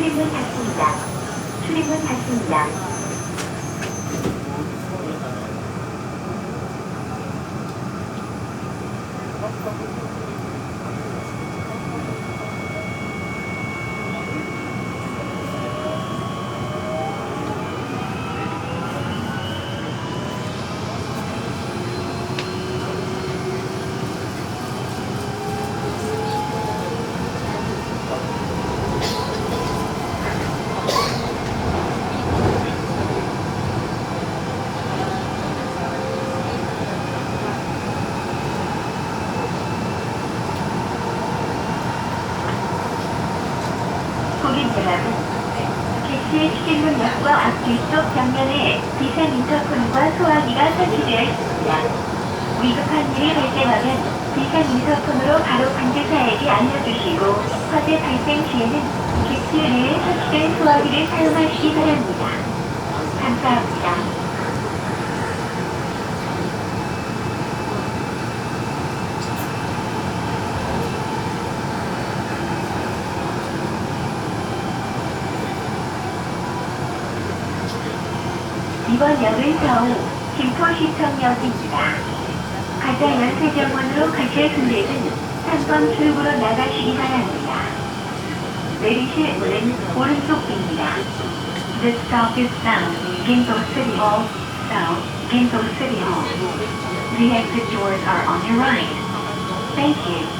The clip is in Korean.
출입문 닫습니다. 출입문 닫습니다. 고객 여러분, 개시의 출입문역과 앞 뒤쪽 벽면에 비상 인터폰과 소화기가 설치되어 있습니다. 위급한 일이 발생하면 비상 인터폰으로 바로 관계자에게 알려주시고 화재 발생 시에는 객실 내에 설치된 소화기를 사용하시기 바랍니다. 이번 역은 서울 김포시청역입니다. 가자 연세정원으로 가실 분들은 3번 출구로 나가시기 바랍니다. 내리실 문은 오른쪽입니다. This stop is South Gimpo City Hall, South Gimpo City Hall. The exit doors are on your right. Thank you.